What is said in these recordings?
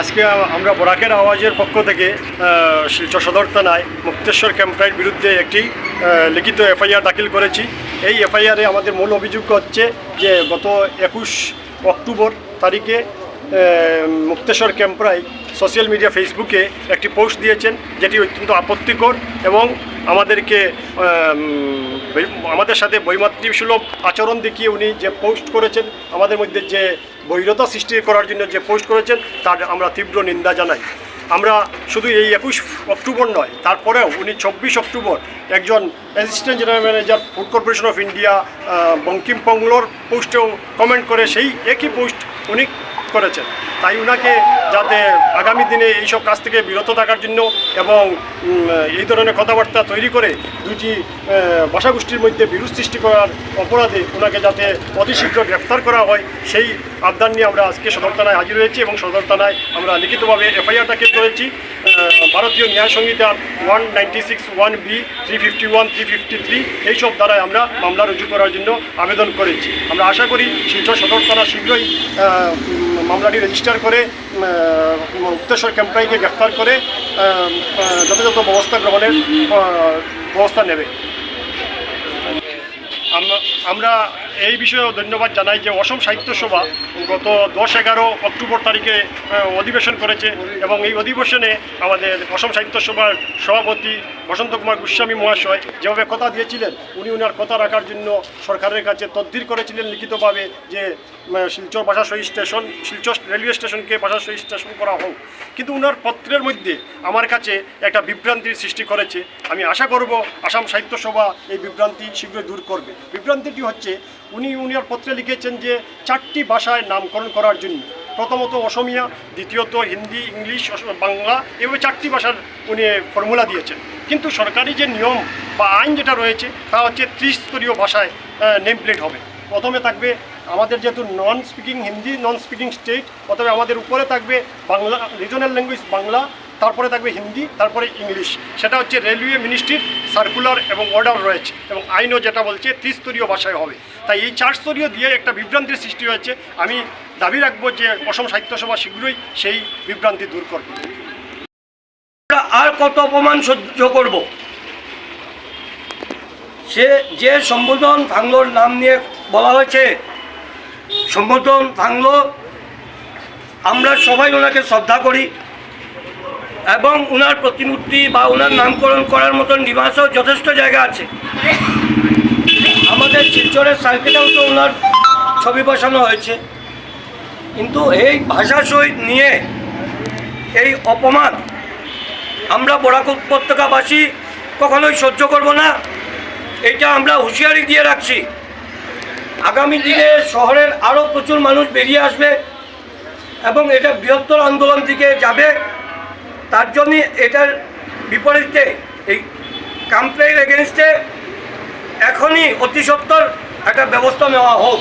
আজকে আমরা বরাকের আওয়াজের পক্ষ থেকে শিলচর সদর থানায় মুক্তেশ্বর ক্যাম্পাইয়ের বিরুদ্ধে একটি লিখিত এফআইআর দাখিল করেছি। এই এফআইআরে আমাদের মূল অভিযোগ হচ্ছে যে, গত একুশ অক্টোবর তারিখে মুক্তেশ্বর ক্যাম্পরাই সোশ্যাল মিডিয়া ফেসবুকে একটি পোস্ট দিয়েছেন, যেটি অত্যন্ত আপত্তিকর এবং আমাদেরকে আমাদের সাথে বৈমাতৃসুলভ আচরণ দেখিয়ে উনি যে পোস্ট করেছেন, আমাদের মধ্যে যে বৈরতা সৃষ্টি করার জন্য যে পোস্ট করেছেন, তার আমরা তীব্র নিন্দা জানাই। আমরা শুধু এই একুশ অক্টোবর নয়, তারপরেও উনি চব্বিশ অক্টোবর একজন assistant general manager, food corporation of India Bankim পংলোর পোস্টেও কমেন্ট করে সেই একই পোস্ট উনি করেছেন। তাই উনাকে যাতে আগামী দিনে এইসব কাজ থেকে বিরত থাকার জন্য এবং এই ধরনের কথাবার্তা তৈরি করে দুটি ভাষাগোষ্ঠীর মধ্যে বিরোধ সৃষ্টি করার অপরাধে ওনাকে যাতে অতি শীঘ্র গ্রেপ্তার করা হয়, সেই আবদান নিয়ে আমরা আজকে সদর থানায় হাজির হয়েছি এবং সদর থানায় আমরা লিখিতভাবে এফআইআর দাখিল করেছি। Bharatiya Nyaya Sanhita one ninety six one B three fifty one three fifty three এইসব দ্বারাই আমরা মামলা রুজু করার জন্য আবেদন করেছি। আমরা আশা করি শিলচর সদর থানা শীঘ্রই মামলাটি রেজিস্টার করে মুক্তেশ্বর ক্যাম্পাইকে গ্রেফতার করে যথাযথ ব্যবস্থা গ্রহণের ব্যবস্থা নেবে। আমরা- এই বিষয়েও ধন্যবাদ জানাই যে অসম সাহিত্য সভা গত দশ এগারো অক্টোবর তারিখে অধিবেশন করেছে এবং এই অধিবেশনে আমাদের অসম সাহিত্য সভার সভাপতি বসন্ত কুমার গোস্বামী মহাশয় যেভাবে কথা দিয়েছিলেন, উনি উনার কথা রাখার জন্য সরকারের কাছে তদ্বির করেছিলেন লিখিতভাবে যে শিলচর ভাষাশহী স্টেশন, শিলচর রেলওয়ে স্টেশনকে ভাষাশহী স্টেশন করা হোক। কিন্তু উনার পত্রের মধ্যে আমার কাছে একটা বিভ্রান্তির সৃষ্টি করেছে। আমি আশা করব আসাম সাহিত্য সভা এই বিভ্রান্তি শীঘ্রই দূর করবে। বিভ্রান্তিটি হচ্ছে উনি উনার পত্রে লিখেছেন যে চারটি ভাষায় নামকরণ করার জন্য। প্রথমত অসমিয়া, দ্বিতীয়ত হিন্দি, ইংলিশ বাংলা, এভাবে চারটি ভাষার উনি ফর্মুলা দিয়েছেন। কিন্তু সরকারি যে নিয়ম বা আইন যেটা রয়েছে, তা হচ্ছে ত্রিস্তরীয় ভাষায় নেম প্লেট হবে। প্রথমে থাকবে আমাদের যেহেতু non speaking Hindi non speaking state অতএব আমাদের উপরে থাকবে বাংলা রিজনাল ল্যাঙ্গুয়েজ বাংলা তারপরে থাকবে হিন্দি, তারপরে ইংলিশ। সেটা হচ্ছে রেলওয়ে মিনিস্ট্রির সার্কুলার এবং অর্ডার রয়েছে এবং আইনও যেটা বলছে ত্রিস্তরীয় ভাষায় হবে। তাই এই চারস্তরীয় দিয়ে একটা বিভ্রান্তির সৃষ্টি হয়েছে। আমি দাবি রাখব যে অসম সাহিত্য সভা শীঘ্রই সেই বিভ্রান্তি দূর করবে। আর কত অপমান সহ্য করব? সে যে সম্বোধন ভাঙলোর নাম নিয়ে বলা হয়েছে, সম্বোধন ভাঙলো, আমরা সবাই ওনাকে শ্রদ্ধা করি। এবং ওনার প্রতিমূর্তি বা ওনার নামকরণ করার মতন নিবাসও যথেষ্ট জায়গা আছে। আমাদের শিলচরের সার্কিটেও তো ওনার ছবি বসানো হয়েছে। কিন্তু এই ভাষা শহীদ নিয়ে এই অপমান আমরা বরাক উপত্যকাবাসী কখনোই সহ্য করব না, এটা আমরা হুঁশিয়ারি দিয়ে রাখছি। আগামী দিনে শহরের আরও প্রচুর মানুষ বেরিয়ে আসবে এবং এটা বৃহত্তর আন্দোলন দিকে যাবে। তার জন্য এটার বিপরীতে এই কামপ্লের এগেনস্টে এখনই অতি সত্বর একটা ব্যবস্থা নেওয়া হোক।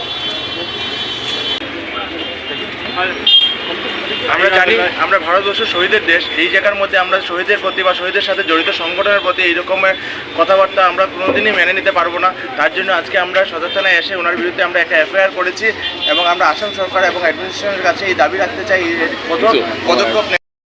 আমরা জানি আমরা ভারতবর্ষের শহীদের দেশ। এই জায়গার মধ্যে আমরা শহীদের প্রতি বা শহীদের সাথে জড়িত সংগঠনের প্রতি এই রকমের কথাবার্তা আমরা কোনোদিনই মেনে নিতে পারব না। তার জন্য আজকে আমরা সদর থানায় এসে ওনার বিরুদ্ধে আমরা একটা এফআইআর করেছি এবং আমরা আসাম সরকার এবং অ্যাডমিনিস্ট্রেশনের কাছে এই দাবি রাখতে চাই কঠোর পদক্ষেপ।